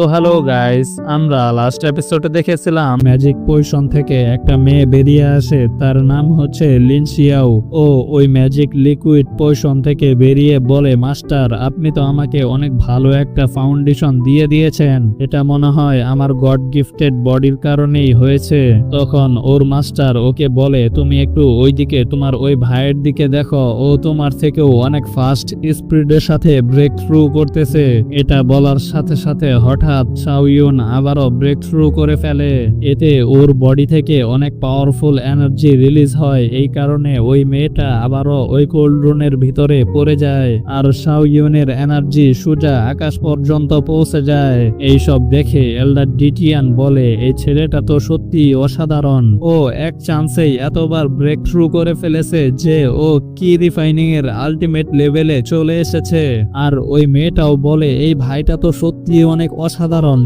তো hello guys, আমরা last এপিসোডে দেখেছিলাম ম্যাজিক পজিশন থেকে একটা মেয়ে বেরিয়ে আসে, তার নাম হচ্ছে লিনশিয়াও ও ওই ম্যাজিক লিকুইড পজিশন থেকে বেরিয়ে বলে, মাস্টার, আপনি তো আমাকে অনেক ভালো একটা ফাউন্ডেশন দিয়ে দিয়েছেন। এটা মনে হয় আমার গড গিফটেড বডির কারণেই হয়েছে। তখন ওর মাস্টার ওকে বলে, তুমি একটু ওইদিকে, তোমার ওই ভাইয়ের দিকে দেখো। ও তোমার থেকেও অনেক ফাস্ট স্পিডের সাথে ব্রেক থ্রু করতেছে। এটা বলার সাথে সাথে হঠাৎ শাওয়ুন আবারও ব্রেক থ্রু করে ফেলে। এতে ওর বডি থেকে অনেক পাওয়ারফুল এনার্জি রিলিজ হয়, এই কারণে ওই মেয়েটা আবারও ওই কোল্ড রুমের ভিতরে পড়ে যায়, আর শাওয়ুনের এনার্জি সোজা আকাশ পর্যন্ত পৌঁছে যায়। এইসব দেখে এল্ডার ডিটিয়ান বলে, এই ছেলেটা তো সত্যি অসাধারণ। ও এক চান্সেই এতবার ব্রেক থ্রু করে ফেলেছে যে ও কি রিফাইনিং এর আলটিমেট লেভেলে চলে এসেছে। আর ওই মেয়েটাও বলে, এই ভাইটা তো সত্যি অনেক অসাধারণ।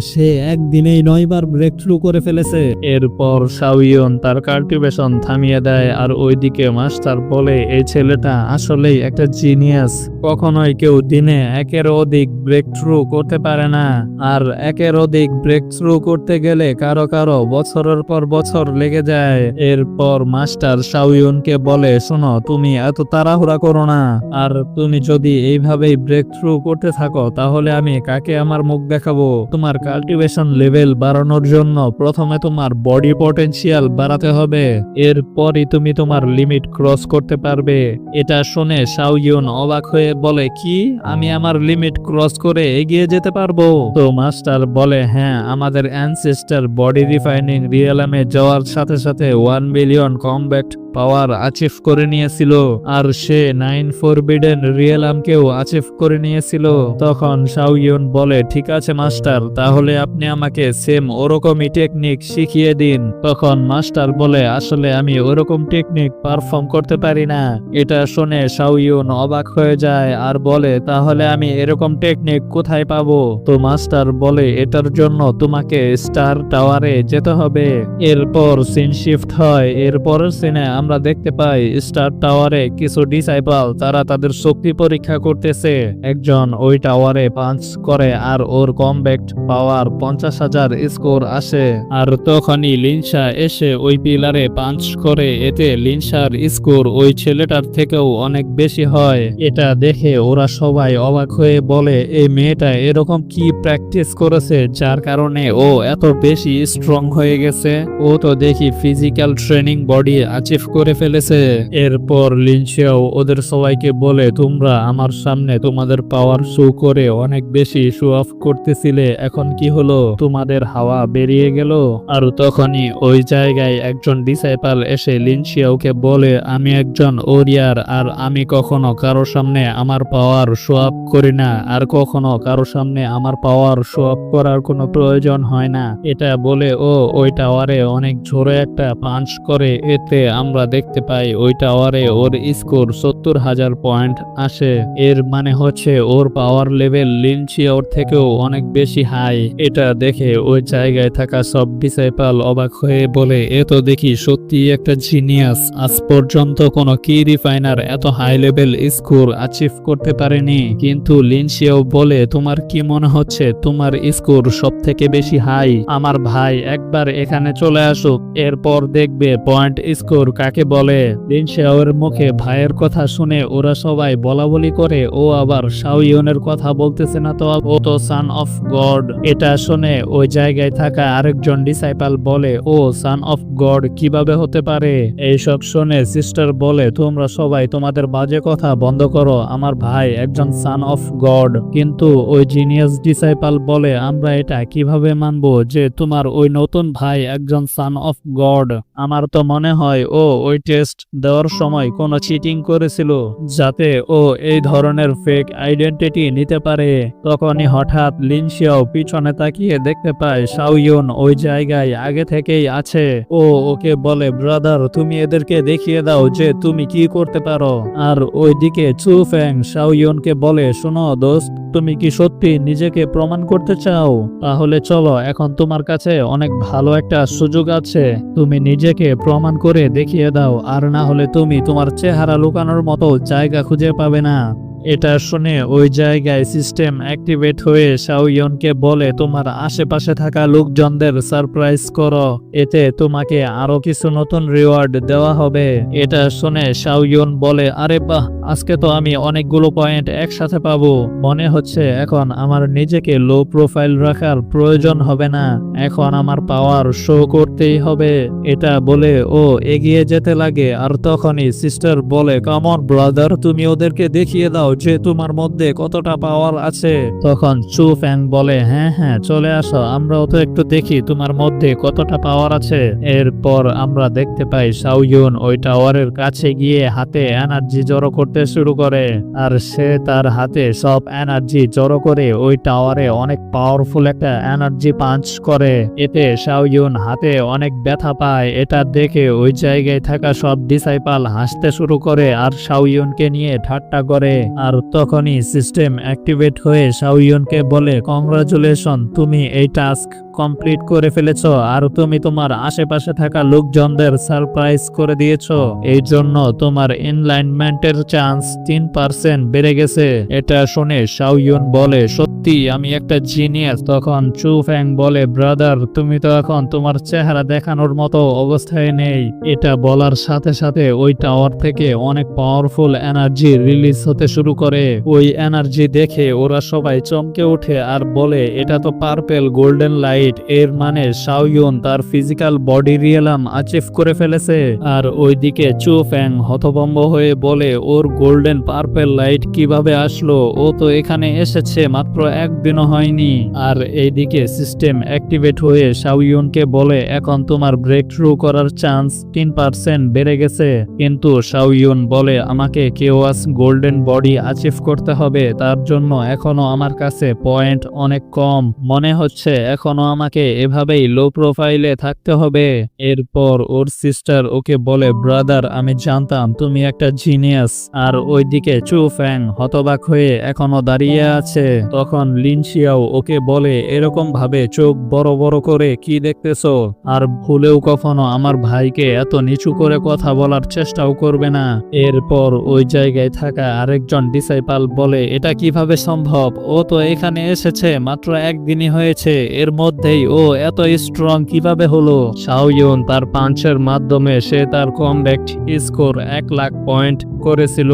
সে একদিনেই নয়বার ব্রেক থ্রু করে ফেলেছে। এরপর শাওয়ন তার কাল্টিভেশন থামিয়ে দেয় আর ওইদিকে মাস্টার বলে এই ছেলেটা আসলেই একটা জিনিয়াস কখনোই কেউ দিনে একের অধিক ব্রেক থ্রু করতে পারে না। আর একের অধিক ব্রেক থ্রু করতে গেলে কারও কারও বছরের পর বছর লেগে যায়। এরপর মাস্টার শাওয়ুনকে বলে, শোনো, তুমি এত তাড়াহুড়া করো না। আর তুমি যদি এইভাবেই ব্রেক থ্রু করতে থাকো, তাহলে আমি কাকে আমার মুখ দেখাবো? তোমার কাল্টিভেশন লেভেল বাড়ানোর জন্য প্রথমে তোমার বডি পটেনশিয়াল বাড়াতে হবে। এরপরই তুমি তোমার লিমিট ক্রস করতে পারবে। এটা শুনে শাওয়ুন অবাক হয়ে বলে, কি? আমি আমার লিমিট ক্রস করে এগিয়ে যেতে পারব? তো মাস্টার বলে হ্যাঁ আমাদের অ্যানসেস্টার বডি রিফাইনিং রিয়েলামে যাওয়ার সাথে সাথে one billion combat power achieve করে নিয়েছিল, আর সে নাইন ফোরবিডেন রিয়েলামকেও আচিভ করে নিয়েছিল। তখন শাওয়ুন বলে, ঠিক আছে, মাস্টার, তাহলে আপনি আমাকে সেম ওরকমই টেকনিক শিখিয়ে দিন। তখন মাস্টার বলে, আসলে আমি ওরকম টেকনিক পারফর্ম করতে পারি না। এটা শুনে শাওয়ুন অবাক হয়ে যায় আর বলে, তাহলে আমি এরকম টেকনিক কোথায় পাবো? তো মাস্টার বলে, এটার জন্য তোমাকে স্টার টাওয়ারে যেতে হবে। এরপর সিন শিফট হয়, এরপরের সিনে আমরা দেখতে পাই, স্টার টাওয়ারে কিছু ডিসাইপাল তারা তাদের শক্তি পরীক্ষা করতেছে। একজন ওই টাওয়ারে পাঞ্চ করে আর ওর কমব্যাক্ট পাওয়ার পঞ্চাশ হাজার স্কোর আসে। আর তখনই লিনসা এসে ওই পিলারে পাঞ্চ করে, এতে লিনসার স্কোর ওই ছেলেটার থেকেও অনেক বেশি হয়। এটা দেখে ওরা সবাই অবাক হয়ে বলে, এই মেয়েটা এরকম কি প্র্যাকটিস করেছে, যার কারণে ও এত বেশি স্ট্রং হয়ে গেছে? ও তো দেখি ফিজিক্যাল ট্রেনিং বডি অ্যাচিভ করে ফেলেছে। এরপর লিনশিয়াও ওদের সবাইকে বলে, তোমরা আমার সামনে তোমাদের পাওয়ার শো করে অনেক বেশি শো অফ করতেছিলে, এখন কি হলো? তোমাদের হাওয়া বেরিয়ে গেল? আর তখনই ওই জায়গায় একজন ডিসাইপাল এসে লিনশিয়াওকে বলে, আমি একজন ওরিয়ার আর আমি কখনো কারও সামনে আমার পাওয়ার শো আপ করি না, আর কখনো কারও সামনে আমার পাওয়ার শো আপ করার কোনো প্রয়োজন হয় না। এটা বলে ও ওই টাওয়ারে অনেক জোরে একটা পাঞ্চ করে, এতে আমরা দেখতে পাই ওই টাওয়ারে ওর স্কোর সত্তর হাজার পয়েন্ট আসে। এর মানে হচ্ছে ওর পাওয়ার লেভেল লিনচিওর থেকেও অনেক বেশি হাই। এটা দেখে ওই জায়গায় থাকা সব ডিসাইপাল অবাক হয়ে বলে, এ তো দেখি সত্যি একটা জিনিয়াস। আজ পর্যন্ত কোনো কি রিফাইনার এত হাই লেভেল স্কোর অ্যাচিভ করতে পারেনি। কিন্তু লিনশিয়াও বলে, তোমার কি মনে হচ্ছে? তোমার স্কোর সব থেকে বেশি হাই। আমার ভাই, একবার এখানে চলে আসুক। এরপর দেখবে পয়েন্ট স্কোর কাকে বলে লিনশিয়াওয়ের মুখে ভাইয়ের কথা শুনে ওরা সবাই বলা বলি করে, ও আবার শাওয়নের কথা বলতেছে না তো? ও তো সান অফ গড এটা শুনে ওই জায়গায় থাকা আরেকজন ডিসাইপাল বলে, ও সান অফ গড কীভাবে হতে পারে? এইসব শুনে সিস্টার বলে, তোমরা সবাই তোমাদের বাজে কথা বন্ধ করো, আমার ভাই একজন সান অফ গড কিন্তু ওই জিনিয়াস ডিসাইপাল বলে, আমরা এটা কীভাবে মানবো যে তোমার ওই নতুন ভাই একজন সান অফ গড আমার তো মনে হয়, ও ওই টেস্ট দেওয়ার সময় কোনো চিটিং করেছিল যাতে ও এই ধরনের ফেক আইডেন্টিটি নিতে পারে। তখনই হঠাৎ লিনশিয়াও পিছনে তাকিয়ে দেখতে পায় শাওয়ুন ওই জায়গায় আগে থেকেই আছে। ও ওকে বলে ব্রাদার তুমি এদেরকে দেখিয়ে দাও যে তুমি কি করতে পারো। আর ওইদিকে চু ফ্যাং শাওয়ুনকে বলে, শোনো দোস্ত, তুমি কি সত্যি নিজেকে প্রমাণ করতে চাও? তাহলে চলো, এখন তোমার কাছে অনেক ভালো একটা সুযোগ আছে। তুমি নিজেকে প্রমাণ করে দেখিয়ে দাও আর না হলে তুমি তোমার চেহারা লুকানোর মতো জায়গা খুঁজে পাবে না। এটা শুনে ওই জায়গায় সিস্টেম অ্যাক্টিভেট হয়ে শাওয়নকে বলে, তোমার আশেপাশে থাকা লোকজনদের সারপ্রাইজ করো। এতে তোমাকে আরও কিছু নতুন রিওয়ার্ড দেওয়া হবে। এটা শুনে শাওয়ন বলে, আরে বাহ, আজকে তো আমি অনেকগুলো পয়েন্ট একসাথে পাবো। মনে হচ্ছে এখন আমার নিজেকে লো প্রোফাইল রাখার প্রয়োজন হবে না। এখন আমার পাওয়ার শো করতেই হবে। এটা বলে ও এগিয়ে যেতে লাগে, আর তখনই সিস্টার বলে কমন ব্রাদার তুমি ওদেরকে দেখিয়ে দাও যে তোমার মধ্যে কতটা পাওয়ার আছে। তখন চু ফ্যাং বলে হ্যাঁ হ্যাঁ চলে আসো, আমরাও তো একটু দেখি তোমার মধ্যে কতটা পাওয়ার আছে। এরপর আমরা দেখতে পাই শাওয়ুন ওই টাওয়ারের কাছে গিয়ে হাতে এনার্জি জড়ো করতে শুরু করে। আর সে তার হাতে সব এনার্জি জড়ো করে ওই টাওয়ারে অনেক পাওয়ারফুল একটা এনার্জি পাঞ্চ করে। এতে শাওয়ুন হাতে অনেক ব্যথা পায়। এটা দেখে ওই জায়গায় থাকা সব ডিসাইপাল হাসতে শুরু করে আর শাওয়ুনকে নিয়ে ঠাট্টা করে। আর তখনই সিস্টেম অ্যাক্টিভেট হয়ে শাওয়নকে বলে কংগ্রাচুলেশন তুমি এই টাস্ক কমপ্লিট করে ফেলেছো আর তুমি তোমার আশেপাশে থাকা লোকজনদের সারপ্রাইজ করে দিয়েছ। এই জন্য তোমার এনলাইনমেন্টের চান্স তিন পার্সেন্ট বেড়ে গেছে। এটা শুনে শাওয়ুন বলে, সত্যি, আমি একটা জিনিয়াস তখন চু ফ্যাং বলে ব্রাদার তুমি তো এখন তোমার চেহারা দেখানোর মতো অবস্থায় নেই। এটা বলার সাথে সাথে ওই টাওয়ার থেকে অনেক পাওয়ারফুল এনার্জি রিলিজ হতে শুরু করে। ওই এনার্জি দেখে ওরা সবাই চমকে ওঠে আর বলে, এটা তো পার্পেল গোল্ডেন লাইট এর মানে শাওয়ুন তার ফিজিক্যাল বডি রিয়েলাম অ্যাচিভ করে ফেলেছে। আর ওইদিকে চু ফ্যাং হতভম্ব হয়ে বলে, ওর গোল্ডেন পার্পেল লাইট কীভাবে আসলো? ও তো এখানে এসেছে, মাত্র একদিনও হয়নি। আর এইদিকে সিস্টেম অ্যাক্টিভেট হয়ে শাওয়ুনকে বলে, এখন তোমার ব্রেক থ্রু করার চান্স তিন পার্সেন্ট বেড়ে গেছে। কিন্তু শাওয়ুন বলে, আমাকে কেওয়াস গোল্ডেন বডি অ্যাচিভ করতে হবে, তার জন্য এখনও আমার কাছে পয়েন্ট অনেক কম। মনে হচ্ছে এখনও আমাকে এভাবেই লো প্রোফাইলে থাকতে হবে। এরপর ওর সিস্টার ওকে বলে ব্রাদার আমি জানতাম তুমি একটা জিনিয়াস আর ওইদিকে চু ফ্যাং হতবাক হয়ে এখনও দাঁড়িয়ে আছে। তখন লিনশিয়াও ওকে বলে, এরকম ভাবে চোখ বড় বড় করে কি দেখতেছ? আর ভুলেও কখনো আমার ভাইকে এত নিচু করে কথা বলার চেষ্টাও করবে না। এরপর ওই জায়গায় থাকা আরেকজন ডিসাইপাল বলে, এটা কীভাবে সম্ভব? ও তো এখানে এসেছে, মাত্র একদিনই হয়েছে। এর মধ্যেই ও, এত স্ট্রং কীভাবে হলো? শাওয়ুন তার পাঞ্চের মাধ্যমে সে তার কমব্যাক্ট স্কোর এক লাখ পয়েন্ট করেছিল।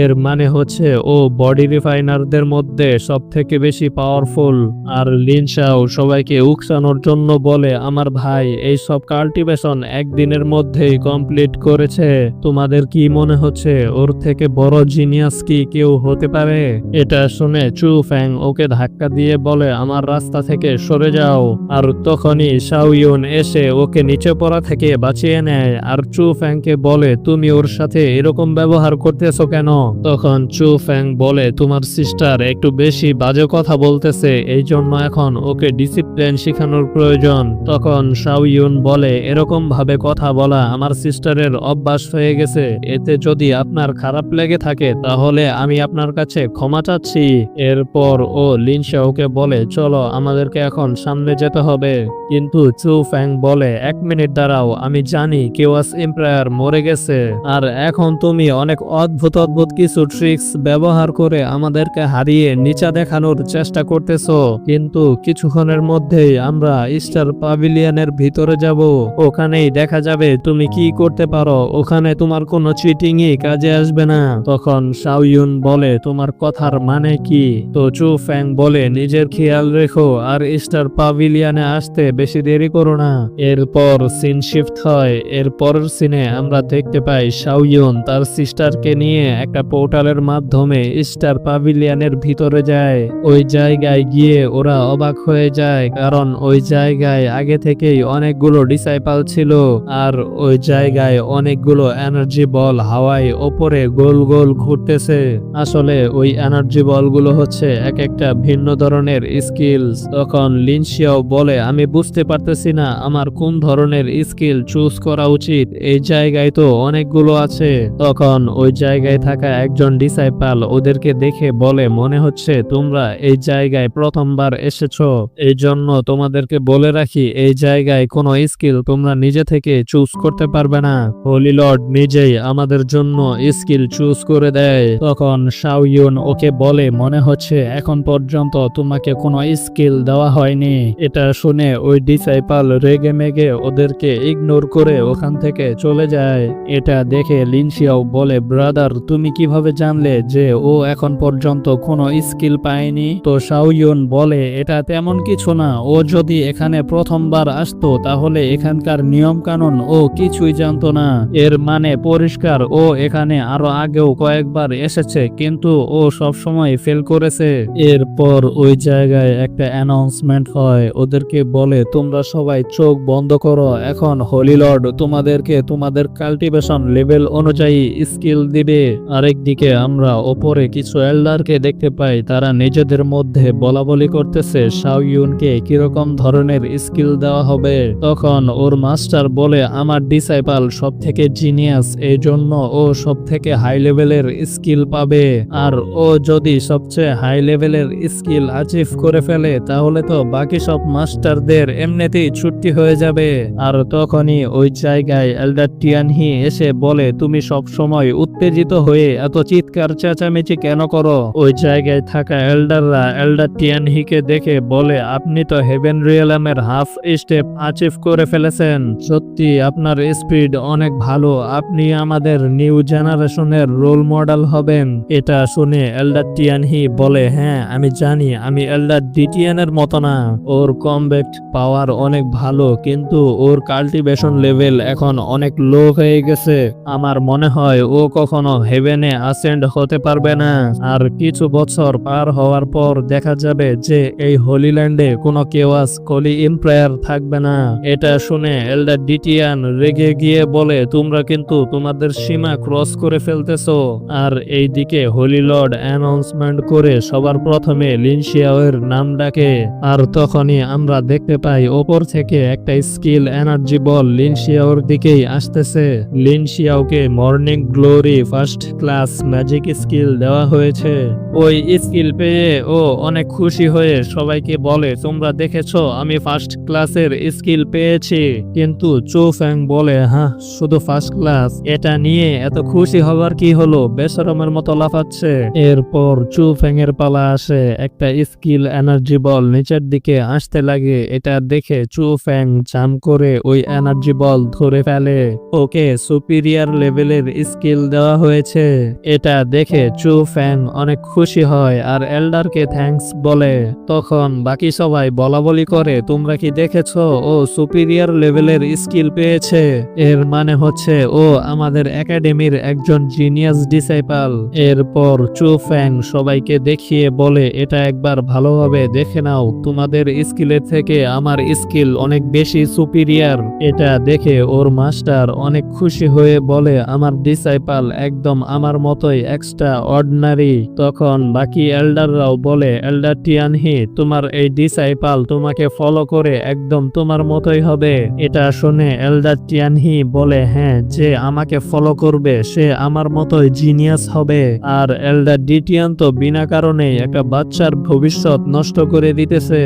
এর মানে হচ্ছে, ও বডি রিফাইনারদের মধ্যে সব থেকে বেশি পাওয়ারফুল আর লিনশাও সবাইকে উকসানোর জন্য বলে, আমার ভাই, এই সব কাল্টিভেশন একদিনের মধ্যেই কমপ্লিট করেছে। তোমাদের কি মনে হচ্ছে, ওর থেকে বড় জিনিয়াস কি কেউ হতে পারে? এটা শুনে চু ফ্যাং ওকে ধাক্কা দিয়ে বলে, আমার রাস্তা থেকে সরে যাও। আর তখনই শাওয়ুন এসে ওকে নিচে পড়া থেকে বাঁচিয়ে নেয়। আর চু ফ্যাংকে বলে, তুমি ওর সাথে এরকম ব্যবহার করতেছো কেন? তখন চু ফ্যাং বলে, তোমার সিস্টার একটু বেশি বাজে কথা বলতেছে এই জন্য এখন ওকে ডিসিপ্লিন শেখানোর প্রয়োজন। তখন শাওয়ুন বলে এরকম ভাবে কথা বলা আমার সিস্টারের অভ্যাস হয়ে গেছে। এতে যদি আপনার খারাপ লেগে থাকে, তাহলে আমি আপনার কাছে ক্ষমা চাচ্ছি। এরপর ও লিনশা ওকে বলে, চলো, আমাদেরকে এখন সামনে যেতে হবে। কিন্তু চু ফ্যাং বলে, এক মিনিট দাঁড়াও, আমি জানি কেওয়াস এম্পায়ার মরে গেছে। আর এখন তুমি অনেক অদ্ভুত অদ্ভুত কিছু ট্রিক্স ব্যবহার করে আমাদেরকে হারিয়ে নিচা দেখানোর চেষ্টা করতেছো। কিন্তু কিছুক্ষণের মধ্যেই আমরা স্টার পাভিলিয়নের ভিতরে যাব। ওখানেই দেখা যাবে তুমি কি করতে পারো। ওখানে তোমার কোনো চিটিংই কাজে আসবে না। তখন শাওয়ুন বলে, তোমার কথার মানে কি? তো চু ফ্যাং বলে, নিজের খেয়াল রেখো, আর স্টার পাভিলিয়নে আসতে বেশি দেরি করো না। এরপর সিন শিফট হয়। এর পরের সিনে আমরা দেখতে পাই শাওয়ুন তার সিস্টারকে নিয়ে একটা পোর্টালের মাধ্যমে স্টার পাভিলিয়নের ভিতরে যায়। ওই জায়গায় গিয়ে ওরা অবাক হয়ে যায়, কারণ ওই জায়গায় আগে থেকেই অনেকগুলো ডিসাইপাল ছিল আর ওই জায়গায় অনেকগুলো এনার্জি বল হাওয়ায় ওপরে গোল গোল ঘুরতেছে। আসলে ওই এনার্জি বলগুলো হচ্ছে এক একটা ভিন্ন ধরনের স্কিলস তখন লিনশিয়াও বলে, আমি বুঝতে পারতেছি না, আমার কোন ধরনের স্কিল চুজ করা উচিত, এই জায়গায় তো অনেকগুলো আছে। তখন ওই জায়গায় থাকা একজন ডিসাইপাল ওদেরকে দেখে বলে, মনে হচ্ছে তোমরা এই জায়গায় প্রথমবার এসেছ। এই জন্য তোমাদেরকে বলে রাখি, এই জায়গায় কোনো স্কিল তোমরা নিজে থেকে চুজ করতে পারবে না। হোলি লর্ড নিজেই আমাদের জন্য স্কিল চুজ করে দেয়। তখন শাওয়ুন ওকে বলে, মনে হচ্ছে এখন পর্যন্ত তোমাকে কোনো স্কিল দেওয়া হয়নি। এটা শুনে ওই ডিসাইপাল রেগে মেগে ওদেরকে ইগনোর করে ওখান থেকে চলে যায়। এটা দেখে লিনশিয়াও বলে ব্রাদার তুমি কীভাবে জানলে যে ও এখন পর্যন্ত কোনো স্কিল পায়নি? তো শাওয়ুন বলে, এটা তেমন কিছু না। ও যদি এখানে প্রথমবার আসতো, তাহলে এখানকার নিয়ম কানুন ও কিছুই জানতো না। এর মানে পরিষ্কার, ও এখানে আরও আগেও কয়েকবার এসেছে, কিন্তু ও সব সময় ফেল করেছে। এরপর ওই জায়গায় একটা অ্যানাউন্সমেন্ট হয়। ওদেরকে বলে, তোমরা সবাই চোখ বন্ধ করো। এখন হোলি লর্ড তোমাদেরকে তোমাদের কাল্টিভেশন লেভেল অনুযায়ী স্কিল দিবে। আরেকদিকে আমরা ওপরে কিছু এল্ডারকে দেখতে পাই, তারা নিজেদের মধ্যে বলা বলি করতেছে শাওয়ুনকে কীরকম ধরনের স্কিল দেওয়া হবে? তখন ওর মাস্টার বলে, আমার ডিসাইপাল সব থেকে জিনিয়াস এই জন্য ও সব থেকে হাই লেভেলের স্কিল পাবে। আর ও যদি সবচেয়ে হাই লেভেলের স্কিল অ্যাচিভ করে ফেলে, তাহলে তো বাকি সব মাস্টারদের এমনিতেই ছুটি হয়ে যাবে। আর তখনই ওই জায়গায় এল্ডার টিয়ানহি এসে বলে, তুমি সব সময় উত্তেজিত হয়ে এত চিৎকার চেঁচামেচি কেন করো? ওই জায়গায় থাকা এল্ডাররা এল্ডার টিয়ানহিকে দেখে বলে, আপনি তো হেভেন রিয়েলামের হাফ স্টেপ অ্যাচিভ করে ফেলেছেন। সত্যি আপনার স্পিড অনেক ভালো। আপনি আমাদের নিউ জেনারেশনের রোল মডেল হবেন। এটা শুনে এল্ডার টিয়ানহি বলে হ্যাঁ আমি জানি, আমি এল্ডার ডিটিয়ানের মতো না। ওর কমব্যাক্ট পাওয়ার অনেক ভালো, কিন্তু ওর কাল্টিভেশন লেভেল এখন অনেক লো হয়ে গেছে। আমার মনে হয় ও কখনো হেভেনে আসেন্ড হতে পারবে না। আর কিছু বছর পার হওয়ার পর দেখা যাবে যে এই হোলিল্যান্ডে কোনো কেওয়াস কলি ইম্প্রায়ার থাকবে না। এটা শুনে এল্ডার ডিটিয়ান রেগে গিয়ে বলে, তোমরা কিন্তু তোমাদের সীমা ক্রস করে ফেলতেছো। আর এইদিকে হোলি লর্ড অ্যানাউন্সমেন্ট করে সবার প্রথমে লিনশিয়াওয়ের নাম ডাকে। আর তখনই আমরা দেখতে পাই ওপর থেকে একটা স্কিল এনার্জি বল লিনশিয়াওর দিকেই আসতেছে। লিনশিয়াওকে morning glory first class magic skill দেওয়া হয়েছে। ওই স্কিল পেয়ে ও অনেক খুশি হয়ে সবাইকে বলে, তোমরা দেখেছ, আমি ফার্স্ট ক্লাসের স্কিল পেয়েছি। কিন্তু চো ফ্যাং বলে হ্যাঁ শুধু ফার্স্ট ক্লাস? এটা নিয়ে এত খুশি হবার কি হলো? বেসরমের মতো লাফাচ্ছে। এরপর চু ফ্যাং এর পালা আসে, একটা স্কিল এনার্জি বল নিচের দিকে আসতে লাগে, এটা দেখে চু ফ্যাং জাম করে ওই এনার্জি বল ধরে ফেলে। ওকে সুপিরিয়ার লেভেলের স্কিল দেওয়া হয়েছে। এটা দেখে চু ফ্যাং অনেক খুশি হয় আর এল্ডারকে থ্যাঙ্কস বলে। তখন বাকি সবাই বলা বলি করে, তোমরা কি দেখেছ? ও সুপিরিয়ার লেভেলের স্কিল পেয়েছে। এর মানে হচ্ছে ও আমাদের একাডেমির একজন জিনিয়াস ডিসাইপাল। এরপর চু ফ্যাং সবাইকে দেখিয়ে বলে, এটা একবার ভালোভাবে দেখে নাও, তোমাদের স্কিলের থেকে আমার স্কিল অনেক বেশি সুপিরিয়ার এটা দেখে ওর মাস্টার অনেক খুশি হয়ে বলে, আমার ডিসাইপাল একদম আমার মতোই এক্সট্রা অর্ডিনারি তখন বাকি এল্ডাররাও বলে এল্ডার টিয়ানহি তোমার এই ডিসাইপাল তোমাকে ফলো করে একদম তোমার মতোই হবে। এটা শুনে এল্ডার টিয়ানহি বলে হ্যাঁ যে আমাকে ফলো করবে, সে আমার মতোই জিনিয়াস হবে। আর এল্ডার ডিটিয়ান তো বিনা কারণেই একটা বাচ্চার ভবিষ্যৎ নষ্ট করে দিতেছে।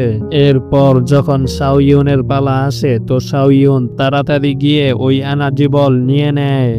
এরপর যখন সাউইউনের পালা আসে তো সাউইউন তাড়াতাড়ি গিয়ে ওই আনাজিবল বল নিয়ে নেয়।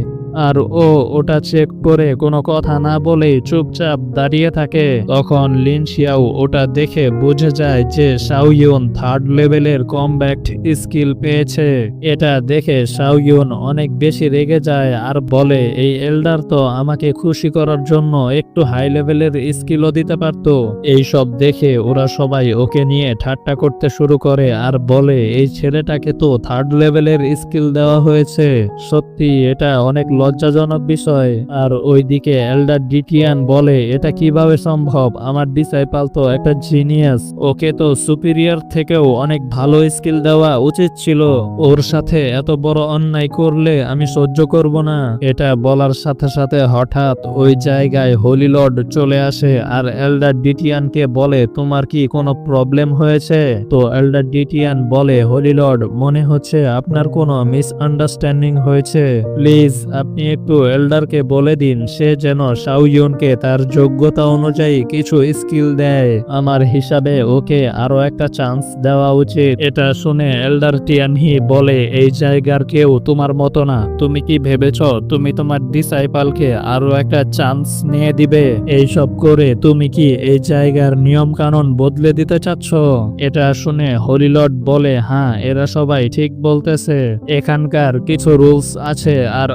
আর ও ওটা চেক করে কোনো কথা না বলে চুপচাপ দাঁড়িয়ে থাকে। তখন লিন শিয়াও ওটা দেখে বুঝে যায় যে শাওইয়ন থার্ড লেভেলের কমব্যাক্ট স্কিল পেয়েছে। এটা দেখে শাওইয়ন অনেক বেশি রেগে যায় আর বলে, এই এল্ডার তো আমাকে খুশি করার জন্য একটু হাই লেভেলের স্কিলও দিতে পারতো। এইসব দেখে ওরা সবাই ওকে নিয়ে ঠাট্টা করতে শুরু করে আর বলে, এই ছেলেটাকে তো থার্ড লেভেলের স্কিল দেওয়া হয়েছে। সত্যি এটা অনেক লজ্জাজনক বিষয়। আর ওইদিকে এল্ডার ডিটিয়ান বলে, এটা কীভাবে সম্ভব? আমার ডিসাইপাল তো একটা জিনিয়াস ওকে তো সুপিরিয়র থেকেও অনেক ভালো স্কিল দেওয়া উচিত ছিল। ওর সাথে এত বড় অন্যায় করলে আমি সহ্য করব না। এটা বলার সাথে সাথে হঠাৎ ওই জায়গায় হোলি লর্ড চলে আসে আর এল্ডার ডিটিয়ানকে বলে, তোমার কি কোনো প্রবলেম হয়েছে? তো এল্ডার ডিটিয়ান বলে হোলি লর্ড মনে হচ্ছে আপনার কোনো মিসআন্ডারস্ট্যান্ডিং হয়েছে। প্লিজ আপনি একটু এল্ডারকে বলে দিন, সে যেন শাওয়ুনকে তার যোগ্যতা অনুযায়ী কিছু স্কিল দেয়। আমার হিসাবে ওকে আরও একটা চান্স দেওয়া উচিত। এটা শুনে এল্ডার টিয়ানহি বলে, এই জায়গার কেউ তোমার মতো না। তুমি কি ভেবেছ তুমি তোমার ডিসাইপালকে আরও একটা চান্স নিয়ে দিবে? এইসব করে তুমি কি এই জায়গার নিয়ম কানুন বদলে দিতে চাচ্ছ? এটা শুনে হরিলট বলে হ্যাঁ এরা সবাই ঠিক বলতেছে। এখানকার কিছু রুলস আছে আর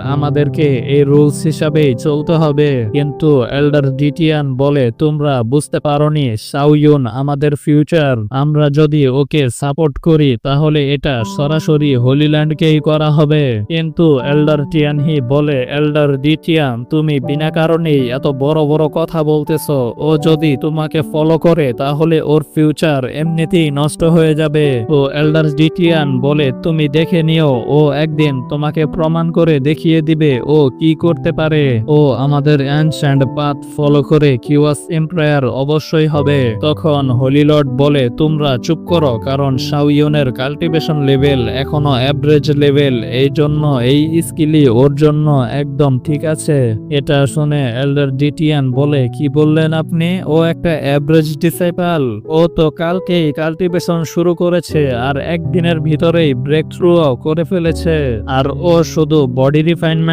আমাদেরকে এই রুলস হিসাবেই চলতে হবে। কিন্তু এল্ডার ডিটিয়ান বলে, তোমরা বুঝতে পারোনি সাউয়ুন আমাদের ফিউচার আমরা যদি ওকে সাপোর্ট করি, তাহলে এটা সরাসরি হোলিল্যান্ডকেই করা হবে? কিন্তু এল্ডার টিয়ানহি বলে এল্ডার ডিটিয়ান তুমি বিনা কারণেই এত বড় বড় কথা বলতেছ। ও যদি তোমাকে ফলো করে, তাহলে ওর ফিউচার এমনিতেই নষ্ট হয়ে যাবে। ও এল্ডার ডিটিয়ান বলে, তুমি দেখে নিও, ও একদিন তোমাকে প্রমাণ করে দেখিয়ে দিবে ও কি করতে পারে? ও আমাদের অ্যান্ড পাথ ফলো করে কিওয়াস এম্পায়ার অবশ্যই হবে। তখন হলিলর্ড বলে, তোমরা চুপ করো, কারণ শাওয়নের কাল্টিভেশন লেভেল এখনও অ্যাভারেজ লেভেল এই জন্য, এই স্কিলই ওর জন্য একদম ঠিক আছে। এটা শুনে এল্ডার ডিটিয়ান বলে, কি বললেন আপনি? ও একটা অ্যাভারেজ ডিসাইপাল ও তো কালকেই কাল্টিভেশন শুরু করেছে আর একদিনের ভিতরেই ব্রেক থ্রু করে ফেলেছে। আর ও শুধু বডি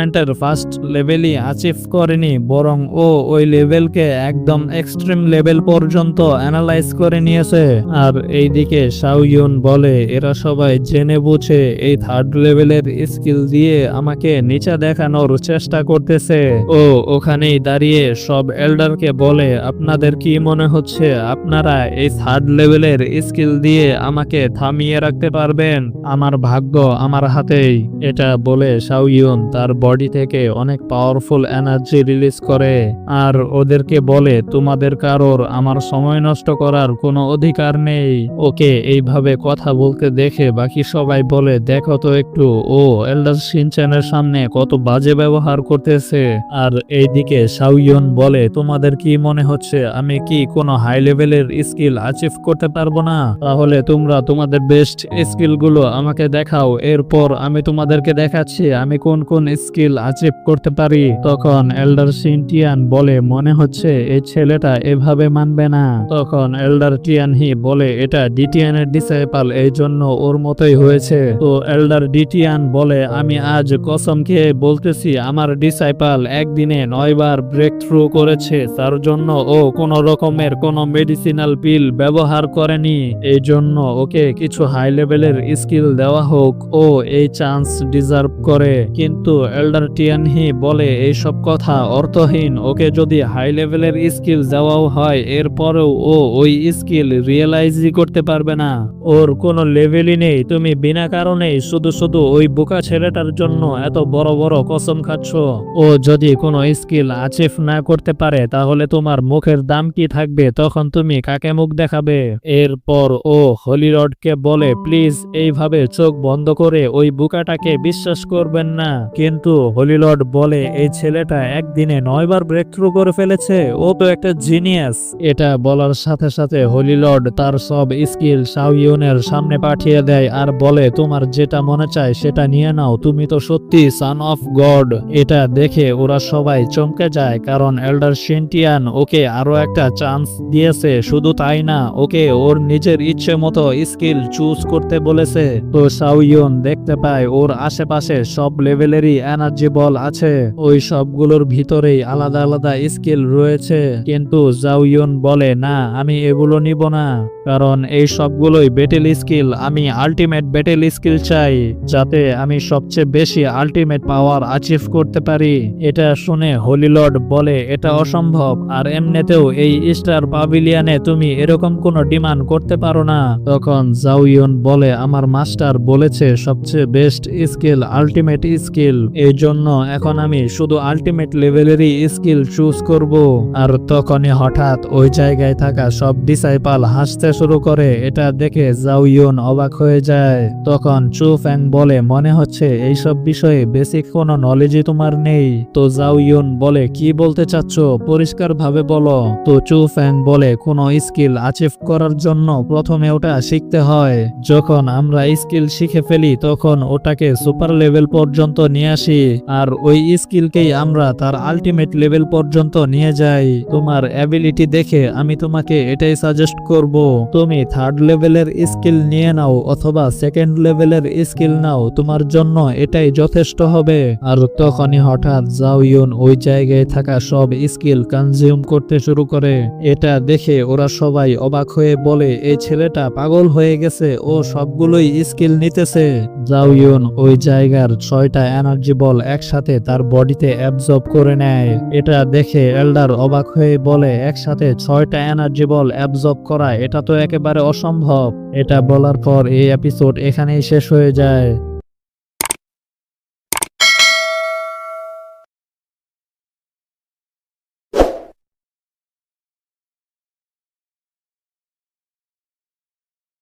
রিফাইনমেন্টের ফার্স্ট লেভেলই অ্যাচিভ করেনি, বরং ও ওই লেভেলকে একদম এক্সট্রিম লেভেল পর্যন্ত অ্যানালাইজ করে নিয়েছে। আর এইদিকে শাওয়ুন বলে, এরা সবাই জেনে বুঝে এই থার্ড লেভেলের স্কিল দিয়ে আমাকে নিচে দেখানোর চেষ্টা করতেছে। ও ওখানেই দাঁড়িয়ে সব এল্ডারকে বলে, আপনাদের কি মনে হচ্ছে? আপনারা এই থার্ড লেভেলের স্কিল দিয়ে আমাকে থামিয়ে রাখতে পারবেন? আমার ভাগ্য আমার হাতেই। এটা বলে শাওয়ুন তার বডি থেকে অনেক পাওয়ারফুল এনার্জি রিলিজ করে। আর ওদেরকে বলে, তোমাদের কারোর আমার সময় নষ্ট করার কোনো অধিকার নেই। ওকে এইভাবে কথা বলতে দেখে বাকি সবাই বলে, দেখো তো একটু, ও এল্ডার সিনচ্যানের সামনে কত বাজে ব্যবহার করতেছে। আর এইদিকে শাওয়ুন বলে, তোমাদের কি মনে হচ্ছে, আমি কি কোনো হাই লেভেলের স্কিল অ্যাচিভ করতে পারব না? তাহলে তোমরা তোমাদের বেস্ট স্কিলগুলো আমাকে দেখাও। এরপর আমি তোমাদেরকে দেখাচ্ছি, আমি কোন কোন স্কিল অ্যাচিভ করতে পারি। তখন এল্ডার সিনটিয়ান বলে, মনে হচ্ছে এই ছেলেটা এভাবে মানবে না। তখন এল্ডার টিয়ানহি বলে, এটা ডিটিয়ানের ডিসাইপাল এই জন্য ওর মতোই হয়েছে। তো এল্ডার ডিটিয়ান বলে, আমি আজ কসম খেয়ে বলতেছি, আমার ডিসাইপাল একদিনে নয়বার ব্রেক থ্রু করেছে। তার জন্য ও কোন রকমের কোনো মেডিসিনাল পিল ব্যবহার করেনি। এই জন্য ওকে কিছু হাই লেভেলের স্কিল দেওয়া হোক। ও এই চান্স ডিজার্ভ করে। কিন্তু এল্ডার টিয়ানহি বলে, এইসব কথা অর্থহীন। ওকে যদি হাই লেভেলের স্কিল দেওয়াও হয়, এরপরেও ও ওই স্কিল রিয়েলাইজই করতে পারবে না। ওর কোনো লেভেলই নেই। তুমি বিনা কারণে শুধু শুধু ওই বোকা ছেলেটার জন্য এত বড় বড় কসম খাচ্ছ। ও যদি কোনো স্কিল আচিভ না করতে পারে, তাহলে তোমার মুখের দাম কি থাকবে? তখন তুমি কাকে মুখ দেখাবে? এরপর ও হলিরডকে বলে, প্লিজ, এইভাবে চোখ বন্ধ করে ওই বুকাটাকে বিশ্বাস করবেন না। কিন্তু হলিলড বলে, এই ছেলেটা একদিনে নয়বার ব্রেক থ্রু করে ফেলেছে। ও তো একটা জিনিয়াস এটা বলার সাথে সাথে হলিলড তার সব স্কিল শাওয়ুনের সামনে পাঠিয়ে দেয় আর বলে, তোমার যেটা মনে চায় সেটা নিয়ে নাও। তুমি তো সত্যি সান অফ গড এটা দেখে ওরা সবাই চমকে যায়, কারণ এল্ডার সেন্টিয়ান ওকে আরও একটা চান্স দিয়েছে। শুধু তাই না, ওকে ওর নিজের ইচ্ছে মতো স্কিল চুজ করতে বলেছে। তো শাওয়ুন দেখতে পায়, ওর আশেপাশে সব লেভেলেরই এনার্জি বল আছে, ওই সবগুলোর ভিতরেই আলাদা আলাদা স্কিল রয়েছে। কিন্তু জাউয়ুন বলে, না, আমি এগুলো নিব না। কারণ এই সবগুলোই ব্যাটেল স্কিল আমি আলটিমেট ব্যাটেল স্কিল চাই, যাতে আমি সবচেয়ে বেশি আলটিমেট পাওয়ার অ্যাচিভ করতে পারি। এটা শুনে হলিলর্ড বলে, এটা অসম্ভব। আর এমনিতেও এই স্টার পাভিলিয়ানে তুমি এরকম কোনো ডিমান্ড করতে পারো না। তখন জাউয়ুন বলে, আমার মাস্টার বলেছে, সবচেয়ে বেস্ট স্কিল আলটিমেট স্কিল এই জন্য এখন আমি শুধু আলটিমেট লেভেলেরই স্কিল চুজ করব। আর তখনই হঠাৎ ওই জায়গায় থাকা সব ডিসাইপাল হাসতে শুরু করে, এটা দেখে জাউইয়ন অবাক হয়ে যায়। তখন চু ফ্যাং বলে, মনে হচ্ছে এইসব বিষয়ে বেসিক কোনো নলেজই তোমার নেই। তো জাউইয়ন বলে, কি বলতে চাচ্ছ? পরিষ্কার ভাবে বলো। তো চু ফ্যাং বলে, কোনো স্কিল অ্যাচিভ করার জন্য প্রথমে ওটা শিখতে হয়। যখন আমরা স্কিল শিখে ফেলি, তখন ওটাকে সুপার লেভেল পর্যন্ত নিয়ে আসি। আর ওই স্কিলকেই আমরা তার আলটিমেট লেভেল পর্যন্ত নিয়ে যাই। তোমার অ্যাবিলিটি দেখে আমি তোমাকে এটাই সাজেস্ট করব। তুমি থার্ড লেভেলের স্কিল নিয়ে নাও অথবা সেকেন্ড লেভেলের স্কিল নাও, তোমার জন্য এটাই যথেষ্ট হবে। আর তখনই হঠাৎ জাউইয়ন ওই জায়গায় থাকা সব স্কিল কনজিউম করতে শুরু করে। এটা দেখে ওরা সবাই অবাক হয়ে বলে, এই ছেলেটা পাগল হয়ে গেছে, ও সবগুলোই স্কিল নিতেছে। জাউইয়ন ওই জায়গার ছয়টা এনার্জি বল একসাথে তার বডিতে অ্যাবজর্ব করে নেয়। এটা দেখে এল্ডার অবাক হয়ে বলে, একসাথে ছয়টা এনার্জি বল অ্যাবজর্ব করা, এটা তো একেবারে অসম্ভব। এটা বলার পর এই এপিসোড এখানেই শেষ হয়ে যায়।